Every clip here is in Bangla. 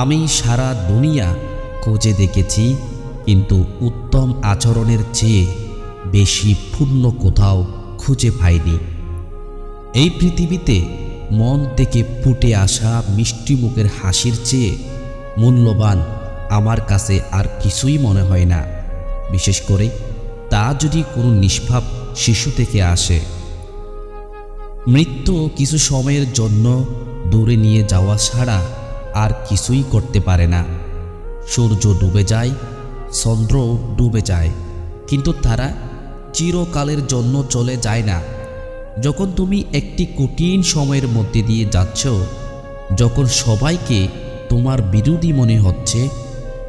আমি সারা দুনিয়া খোঁজে দেখেছি, কিন্তু উত্তম আচরণের চেয়ে বেশি পূর্ণ কোথাও খুঁজে পাইনি। এই পৃথিবীতে মন থেকে ফুটে আসা মিষ্টি মুখের হাসির চেয়ে মূল্যবান আমার কাছে আর কিছুই মনে হয় না। বিশেষ করে তা যদি কোনো নিষ্পাপ শিশু থেকে আসে। মৃত্যু কিছু সময়ের জন্য দূরে নিয়ে যাওয়া ছাড়া আর কিছুই করতে পারে না। সূর্য ডুবে যায় চন্দ্র ডুবে যায়। কিন্তু তারা চিরকালের জন্য চলে যায় না। যখন তুমি একটি কঠিন সময়ের মধ্যে দিয়ে যাচ্ছ, যখন সবাইকে তোমার বিরোধী মনে হচ্ছে,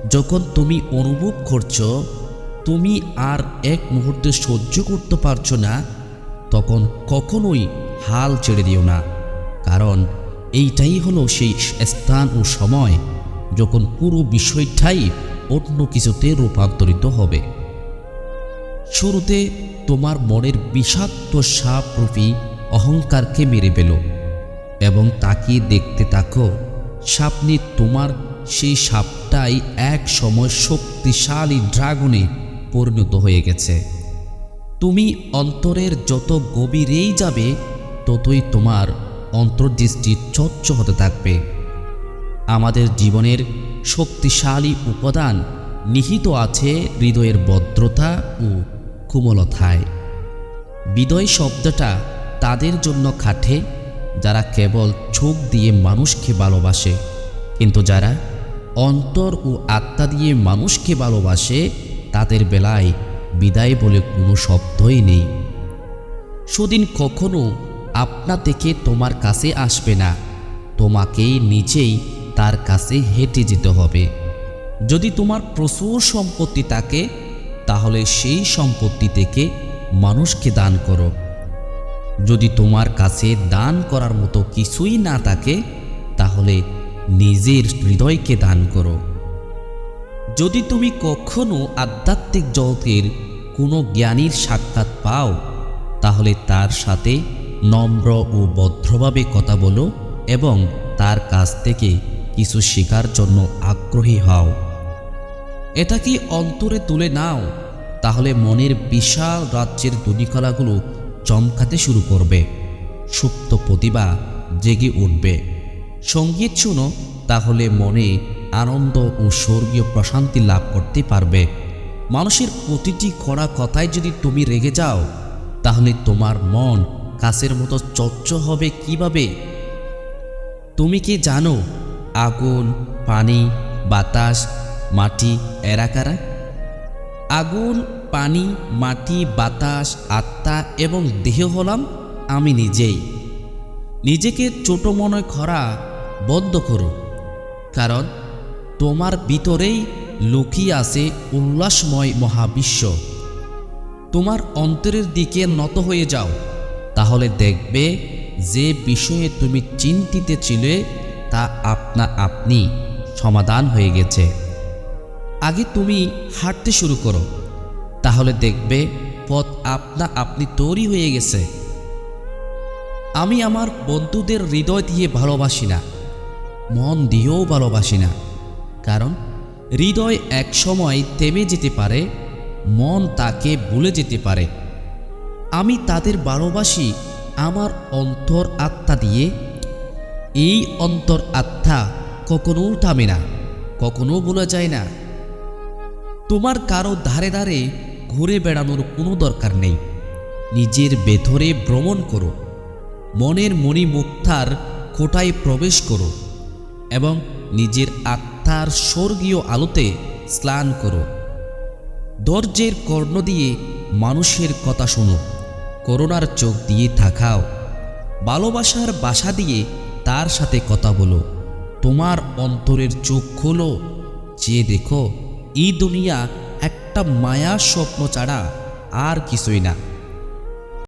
যখন তুমি অনুভব করছ, তুমি আর এক মুহূর্তে সহ্য করতে পারছ না, তখন কখনোই হাল ছেড়ে দিও না। কারণ এইটাই হলো সেই স্থান ও সময় যখন পুরো বিষয়টাই অন্য কিছুতে রূপান্তরিত হবে। শুরুতে তোমার মনের বিষাক্ত সাপরূপী অহংকারকে মেরে পেল এবং তাকিয়ে দেখতে থাকো, সাপনি তোমার সেই সাপটাই এক সময় শক্তিশালী ড্রাগনে পরিণত হয়ে গেছে। তুমি অন্তরের যত গভীরেই যাবে, ততই তোমার অন্তর্দৃষ্টি চচ্চ হতে থাকবে। আমাদের জীবনের শক্তিশালী উপাদান নিহিত আছে হৃদয়ের ভদ্রতা ও কোমলতায়। বিদয় শব্দটা তাদের জন্য খাটে, যারা কেবল চোখ দিয়ে মানুষকে ভালোবাসে, কিন্তু যারা অন্তর ও আত্মা দিয়ে মানুষকে ভালোবাসে, তাদের বেলায় বিদায় বলে কোনো শব্দই নেই। সুদিন কখনো আপনা থেকে তোমার কাছে আসবে না। তোমাকেই নিজেই তার কাছে হেঁটে যেতে হবে। যদি তোমার প্রচুর সম্পত্তি থাকে, তাহলে সেই সম্পত্তি থেকে মানুষকে দান করো। যদি তোমার কাছে দান করার মতো কিছুই না থাকে, তাহলে নিজের হৃদয়কে দান করো। যদি তুমি কখনো আধ্যাত্মিক জগতের কোনো জ্ঞানীর সাক্ষাৎ পাও, তাহলে তার সাথে নম্র ও ভদ্রভাবে কথা বলো এবং তার কাছ থেকে কিছু শেখার জন্য আগ্রহী হও। এটা কি অন্তরে তুলে নাও? তাহলে মনের বিশাল রাজ্যের দুনিকলাগুলো চমকাতে শুরু করবে। সুপ্ত প্রতিভা জেগে উঠবে। সংগীত শুনো, তাহলে মনে আনন্দ ও স্বর্গীয় প্রশান্তি লাভ করতে পারবে। মানুষের প্রতিটি খরা কথায় যদি তুমি রেগে যাও, তাহলে তোমার মন কাছের মতো চচ্চ হবে কীভাবে? তুমি কি জানো আগুন, পানি, বাতাস, মাটি এরা কারা? আগুন, পানি, মাটি, বাতাস, আত্মা এবং দেহ হলাম আমি নিজেই। নিজেকে ছোট মনে করা বন্ধ করো, কারণ তোমার ভিতরেই লুকিয়ে আছে উল্লাসময় মহাবিশ্ব। তোমার অন্তরের দিকে নত হয়ে যাও। তাহলে দেখবে যে বিষয়ে তুমি চিন্তিত ছিলে, তা আপনা আপনি সমাধান হয়ে গেছে। আগে তুমি হাঁটতে শুরু করো। তাহলে দেখবে পথ আপনা আপনি তৈরি হয়ে গেছে। আমি আমার বন্ধুদের হৃদয় দিয়ে ভালোবাসি না, মন দিয়েও ভালোবাসি না। কারণ হৃদয় এক সময় থেমে যেতে পারে, মন তাকে ভুলে যেতে পারে। আমি তাদের ভালোবাসি আমার অন্তর আত্মা দিয়ে। এই অন্তর আত্মা কখনো থামে না কখনো ভুলে যায় না। তোমার কারও ধারে ধারে ঘুরে বেড়ানোর কোনো দরকার নেই। নিজের ভেতরে ভ্রমণ করো, মনের মণি মুক্তার কোটায় প্রবেশ করো এবং নিজের আত্মার স্বর্গীয় আলোতে স্নান করো। দরজের কর্ণ দিয়ে মানুষের কথা শোনো। করোনার চোখ দিয়ে থাকাও ভালোবাসার বাসা দিয়ে তার সাথে কথা বলো। তোমার অন্তরের চোখ খোলো। যে দেখো, এই দুনিয়া একটা মায়া স্বপ্ন ছাড়া আর কিছুই না।